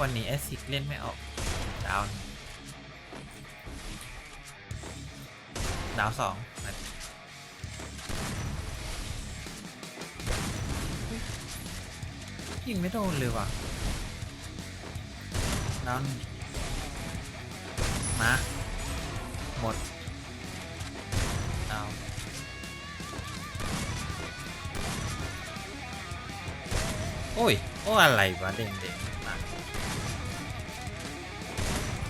วันนี้แอซิกเล่นไม่ออก ดาวน์ดาวสองยิงไม่โดนเลยว่ะดาวน์มา หมดดาวโอ้ย โอ้อะไรวะเด่งเด่ง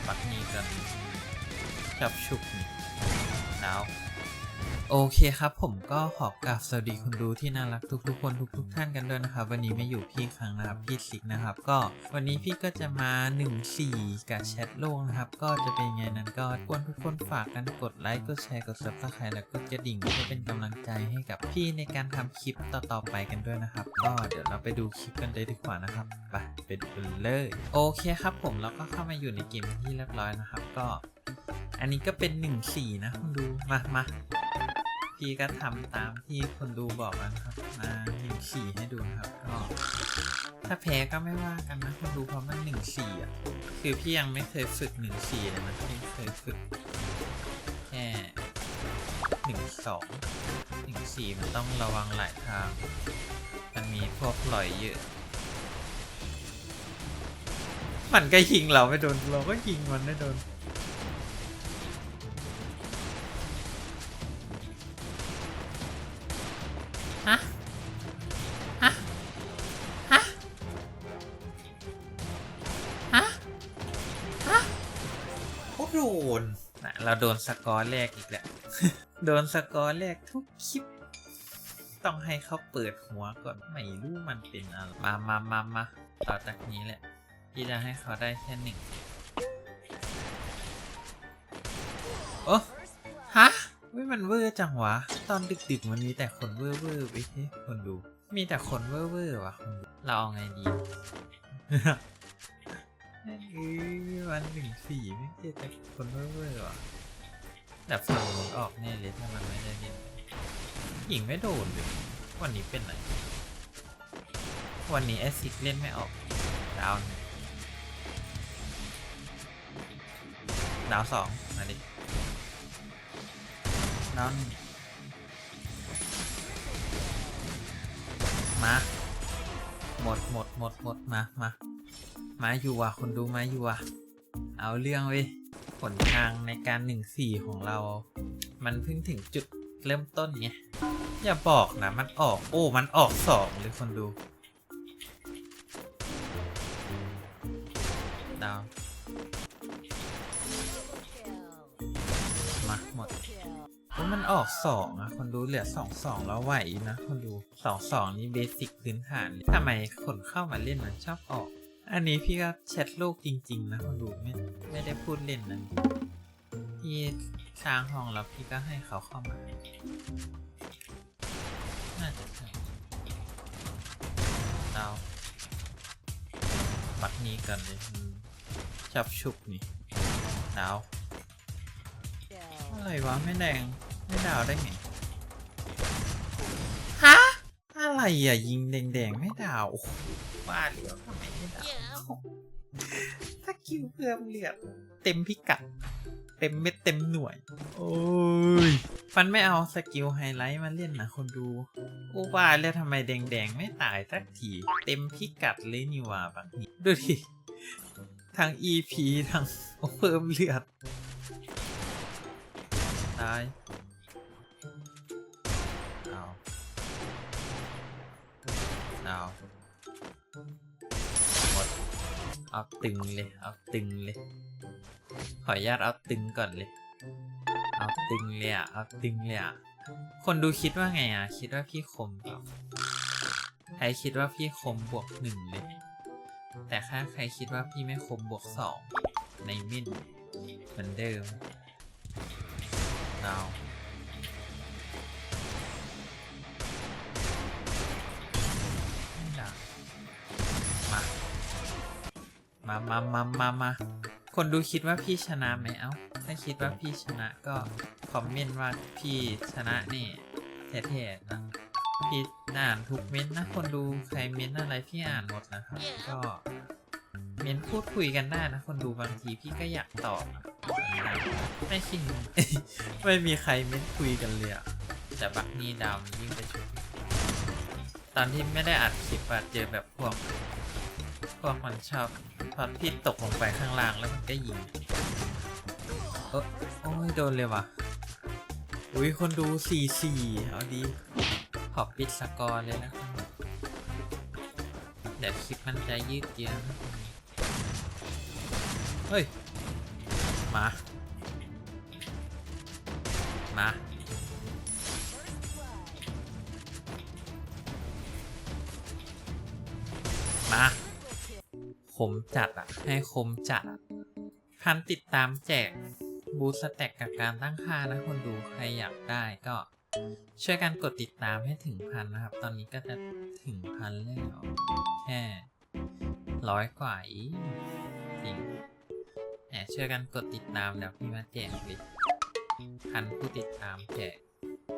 ปักนี้กันจับชุกนี่หนาว โอเคครับผมก็ขอกราบสวัสดีคุณดูที่น่ารักทุกๆคนทุก ๆ ท่านกันด้วยนะครับ วันนี้ไม่อยู่พี่ครั้งนะครับพี่ซิกนะครับ ก็วันนี้พี่ก็จะมา 1 4 กับแชทโลกนะครับ ก็จะเป็นไงนั้นก็ควรทุกคนฝากกันกดไลค์กดแชร์กด subscribe แล้วก็กระดิ่งเพื่อเป็นกำลังใจให้กับพี่ในการทำคลิปต่อๆไปกันด้วยนะครับ ก็เดี๋ยวเราไปดูคลิปกันเลยดีกว่านะครับไปไปดูกันเลยโอเคครับ ผมเราก็เข้ามาอยู่ในเกมที่เรียบร้อยนะครับ ก็ อันนี้ก็เป็น 1 4 นะคุณดูมามา พี่ก็ทำตามที่คนดูบอกนะครับ มาหนึ่งสี่ให้ดูนะครับก็ถ้าแพ้ก็ไม่ว่ากันนะคนดูเพราะมันหนึ่งสี่อะ คือพี่ยังไม่เคยฝึกหนึ่งสี่เลยนะพี่เคยฝึกแค่หนึ่งสองหนึ่งสี่มันต้องระวังหลายทาง มันมีพวกลอยเยอะ มันก็ยิงเราไม่โดนเราก็ยิงมันไม่โดน เราโดนสกอร์แรกอีกแล้ว โดนสกอร์แรกทุกคลิป ต้องให้เขาเปิดหัวก่อน ไม่รู้มันเป็นอะไร มามามามาต่อจากนี้แหละพี่จะให้เขาได้แค่หนึ่งโอ้ฮะว้ยมันเวอร์จังวะ ตอนดึกๆมันมีแต่คนเวอร์เวอร์ไปให้คนดู มีแต่คนเวอร์เวอร์วะคนดูเราเอาไงดีเอ้ยวันหนึ่งสี่ไม่เจอแต่คนเวอร์เวอร์วะ แต่ฝั่งนู้นออกแน่เลยถ้ามันไม่ได้เล่นหญิงไม่โดนเลยวันนี้เป็นไรวันนี้แอซิกเล่นไม่ออก ดาวหนึ่งดาวสองมาดินั่นมาหมดหมดหมดหมดมามามาอยู่ว่ะคนดูมาอยู่ว่ะเอาเรื่องเว้ย ผลทางในการหนึ่งสี่ของเรา มันเพิ่งถึงจุดเริ่มต้นไงอย่าบอกนะ มันออกโอ้ มันออกสองเลยคนดูดาวมาหมดโอ้มันออกสองอะคนดูเหลือสองสองแล้วไหวนะ คนดูสองสองนี่เบสิกพื้นฐานทำไมคนเข้ามาเล่นมันชอบออก อันนี้พี่ก็แชทโลกจริง ๆ นะคนดูไม่ไม่ได้พูดเล่นนะพี่ค้างห้องแล้วพี่ก็ให้เขาเข้ามาน่าจะใช่เราบักนี้กันเลยอืมชอบชุบนี่ดาวอะไรวะไม่แดงไม่ดาวได้ไง อะไรอะ ยิงแดงๆ ไม่ดาวโอ้โหบ้าเหลียวทำไมไม่ดาวถ้าคิวเพิ่มเหลือเต็มพิกัด เต็มเม็ดเต็มหน่วย โอ้ยมันไม่เอาสกิลไฮไลท์มาเล่นนะคนดูโอ้บ้าแล้วทำไมแดงๆ ไม่ตายสักที เต็มพิกัดเลยนี่ว่าบางทีดูดิทั้ง EP ทั้งเพิ่มเลือดตาย เอาตึงเลย เอาตึงเลย ขออนุญาตเอาตึงก่อนเลย เอาตึงเลยอะ เอาตึงเลยอะ คนดูคิดว่าไงอะ คิดว่าพี่คมเปล่าใครคิดว่าพี่คมบวกหนึ่งเลย แต่ถ้าใครคิดว่าพี่ไม่คมบวกสองในมินเหมือนเดิมดา มามามามามาคนดูคิดว่าพี่ชนะไหมเอ้า ถ้าคิดว่าพี่ชนะก็ คอมเมนต์ว่าพี่ชนะนี่แท้ๆนะพี่อ่านทุกเม้นต์นะ คนดูใครเม้นต์อะไรพี่อ่านหมดนะครับก็ เม้นพูดคุยกันได้นะ คนดูบางทีพี่ก็อยากตอบอะไม่ชินไม่มีใครเม้นคุยกันเลยอะแต่บักนี่ดาวมันยิ่งไปชุดตอนที่ไม่ได้อัดคลิปอะเจอแบบพวก พวกมันชอบพอนพี่ตกลงไปข้างล่างแล้วมันก็ยิงเออโอ้ยโดนเลยว่ะ อุ้ยคนดูสี่สี่เอาดี ขอบปิดสกอร์เลยนะครับเดี๋ยวคลิปมันจะยืดเยื้อเฮ้ย มา มามา คมจัดอะให้คมจัดพันติดตามแจกบูสแต็กกับการตั้งค่านะคนดูใครอยากได้ก็ช่วยกันกดติดตามให้ถึงพันนะครับ ตอนนี้ก็จะถึงพันแล้วแค่ร้อยกว่าอีกจริงแหมช่วยกันกดติดตามเดี๋ยวพี่มาแจกเลยพันผู้ติดตามแจก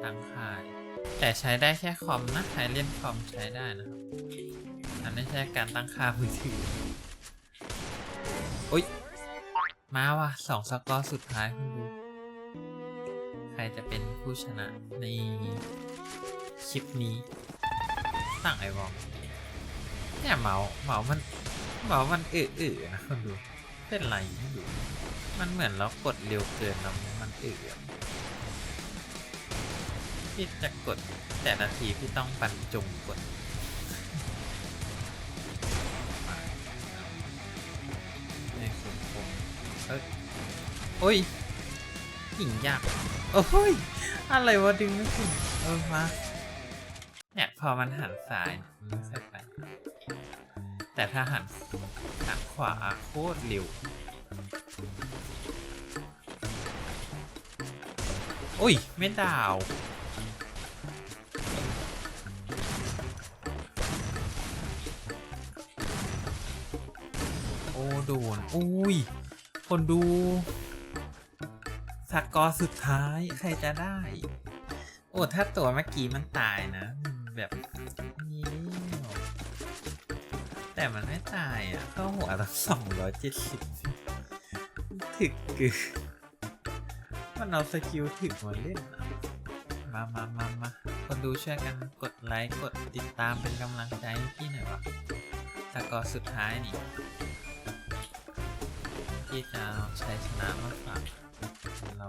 ตั้งค่าย แต่ใช้ได้แค่คอมนะใครเล่นคอมใช้ได้นะครับมันไม่ใช่การตั้งค่ามือถือ อุ๊ยมาว่ะสองสกอร์สุดท้ายคุณดู ใครจะเป็นผู้ชนะในคลิปนี้ตั้งไอวองเนี่ยเหมาเหมามันเหมามันเอือๆนะคุณดูเป็นไรไม่รู้มันเหมือนเรากดเร็วเกินแล้วมันเอือพี่จะกดแต่นาทีพี่ต้องบรรจงกด โอ้ยหิงยากโอ้ยอะไรวะดึงไม่ถึงเออมาเนี่ยพอมันหันซ้ายใช่ไปแต่ถ้าหันหันขวาโคตรเร็วโอ้ย ไม่ดาว โอ้ โดน อุ้ย คนดู สกอร์สุดท้ายใครจะได้ โอ้ถ้าตัวเมื่อกี้มันตายนะ แบบนี้แต่มันไม่ตายอะเข้าหัวตั้งสองร้อยเจ็ดสิบถึกกึมันเอาสกิลถึกมาเล่นมามามามาคนดูช่วยกันกดไลค์กดติดตามเป็นกำลังใจพี่หน่อยวะสกอร์สุดท้ายนี่ที่จะเอาชัยชนะมาฝาก เรา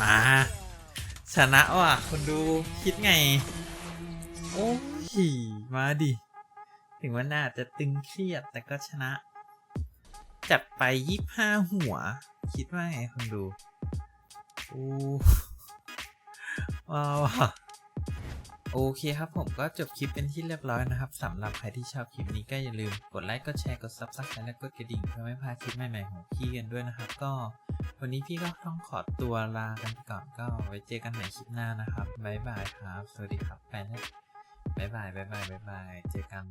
มา ชนะว่ะคนดูคิดไง โอ้ย มาดิ ถึงว่าน่าจะตึงเครียดแต่ก็ชนะ จัดไปยี่ห้าหัว คิดว่าไงคนดู โอ้ว้าวว่ะ โอเคครับผมก็จบคลิปเป็นที่เรียบร้อยนะครับสำหรับใครที่ชอบคลิปนี้ก็อย่าลืมกดไลค์กดแชร์กด subscribe และกดกระดิ่งเพื่อไม่พลาดคลิปใหม่ๆของพี่กันด้วยนะครับ ก็วันนี้พี่ก็ต้องขอตัวลากันไปก่อนก็ไว้เจอกันใหม่คลิปหน้านะครับบ๊ายบายครับ สวัสดีครับแฟนบ๊ายบายบ๊ายบายบ๊ายบายเจอกัน